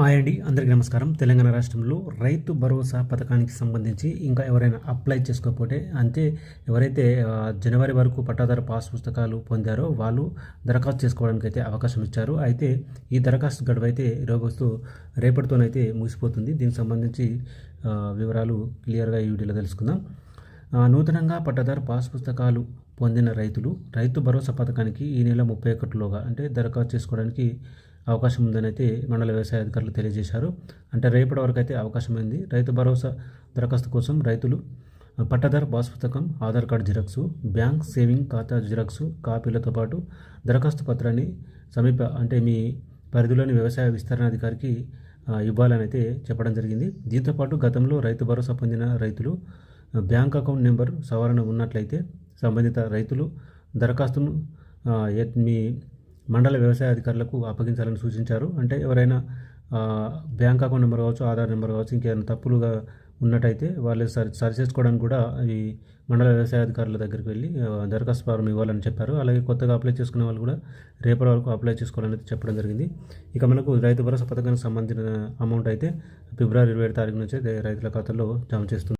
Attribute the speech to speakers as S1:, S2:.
S1: Hi అండి అందరికీ నమస్కారం. తెలంగాణ రాష్ట్రంలో రైతు భరోసా పథకానికి సంబంధించి ఇంకా ఎవరైనా అప్లై చేసుకోకపోతే అంటే ఎవరైతే జనవరి వరకు పట్టాదారు పాస్ పుస్తకాలు పొందారో వాళ్ళు దరఖాస్తు చేసుకోవడానికి అయితే అవకాశం ఇచ్చారు. అయితే ఈ దరఖాస్తు గడువు అయితే ఈరోజు రేపటితోనైతే ముగిసిపోతుంది. దీనికి సంబంధించి వివరాలు క్లియర్గా ఈ వీడియోలో తెలుసుకుందాం. నూతనంగా పట్టాదారు పాస్ పుస్తకాలు పొందిన రైతులు రైతు భరోసా పథకానికి ఈ నెల ముప్పై ఒకటిలోగా అంటే దరఖాస్తు చేసుకోవడానికి అవకాశం ఉందని అయితే మండల వ్యవసాయ అధికారులు తెలియజేశారు. అంటే రేపటి వరకు అయితే అవకాశం ఉంది రైతు భరోసా దరఖాస్తు కోసం రైతులు పట్టాదారు పాస్ పుస్తకం Aadhaar card xerox bank saving ఖాతా జిరాక్సు కాపీలతో పాటు దరఖాస్తు పత్రాన్ని సమీప అంటే మీ పరిధిలోని వ్యవసాయ విస్తరణ అధికారికి ఇవ్వాలని అయితే చెప్పడం జరిగింది. దీంతోపాటు గతంలో రైతు భరోసా పొందిన రైతులు బ్యాంక్ అకౌంట్ నెంబర్ సవరణ ఉన్నట్లయితే సంబంధిత రైతులు దరఖాస్తును మీ మండల వ్యవసాయ అధికారులకు అప్పగించాలని సూచించారు. అంటే ఎవరైనా బ్యాంక్ అకౌంట్ నెంబర్ కావచ్చు ఆధార్ నెంబర్ కావచ్చు ఇంకేమైనా తప్పులుగా ఉన్నట్టయితే వాళ్ళు సరి సరి చేసుకోవడానికి కూడా ఈ మండల వ్యవసాయ అధికారుల దగ్గరికి వెళ్ళి దరఖాస్తు ఫారం ఇవ్వాలని చెప్పారు. అలాగే కొత్తగా అప్లై చేసుకునే వాళ్ళు కూడా రేపటి వరకు అప్లై చేసుకోవాలని చెప్పడం జరిగింది. ఇక మనకు రైతు భరోసా పథకానికి సంబంధించిన అమౌంట్ అయితే ఫిబ్రవరి ఇరవై తారీఖు నుంచి రైతుల ఖాతాలో జమ చేస్తుంది